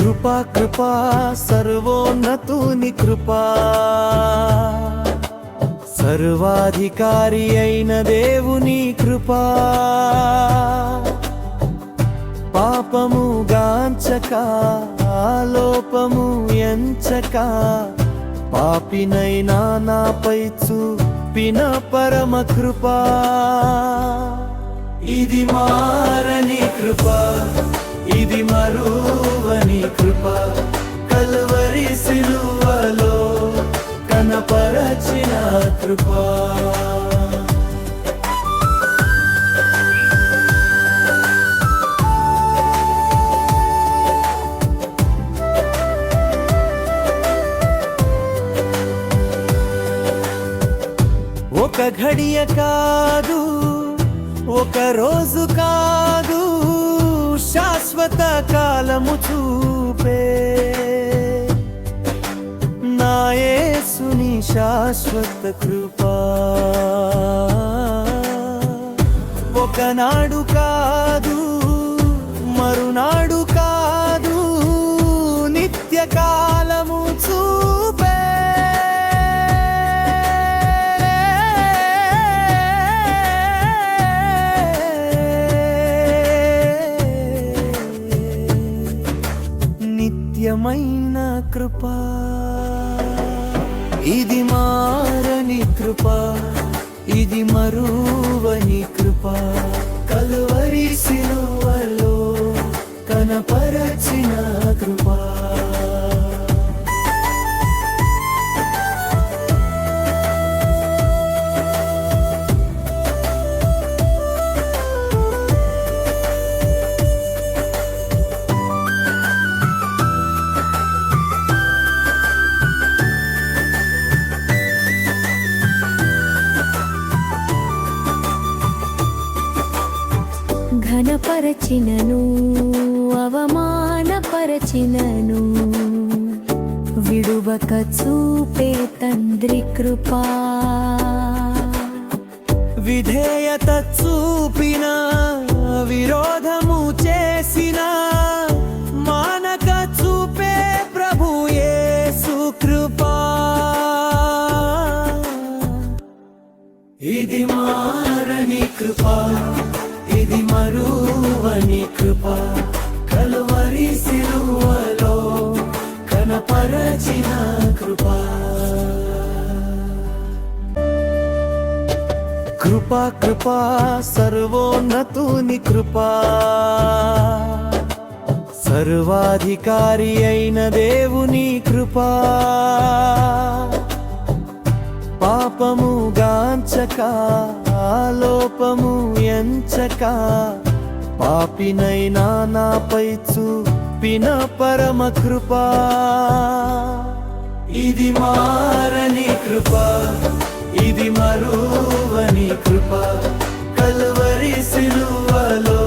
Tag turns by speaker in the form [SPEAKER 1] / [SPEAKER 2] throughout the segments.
[SPEAKER 1] కృపా కృపా సర్వోన్నతుని కృపా. సర్వాధికారి అయిన దేవుని కృపా. పాపము గాంచక లోపము ఎంచక పాపినైనా నాపై చూపిన పరమ కృపా. ఇది మారని కృప ఇది మరో మరువని కృప కల్వరి సిలువలో కనపరచిన కృప. ఒక ఘడియ కాదు ఒక రోజు కాదు శాశ్వత కాలము చూపే. నాయసుని శాశ్వత కృపా. ఒకనాడు కాదు మరునాడు కాదు నిత్యకా నిత్యమైన కృప. ఇది మారని కృప ఇది మరువని కృప. కలువరి సిలువలో కనపరచిన కృపా.
[SPEAKER 2] ఘనపరచినను అవమానపరచినను. విడువక చూపే తండ్రి కృపా.
[SPEAKER 1] విధేయత చూపిన విరోధము చేసిన మానక చూపే ప్రభు యేసు కృపా. ఇది మారని కృపా. ఇది మరువని కృప. కలువరి సిలువలో కనపరచిన కృప. కృపా కృపా సర్వోన్నతుని కృపా. సర్వాధికారి అయిన దేవుని కృపా. పాపము గాంచక ఎంచక పాపినైనా నాపై చూపిన పరమ కృపా. ఇది మారని కృప ఇది మరువని కృప. కల్వరి సిలువలో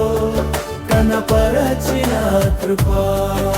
[SPEAKER 1] కనపరచిన కృపా.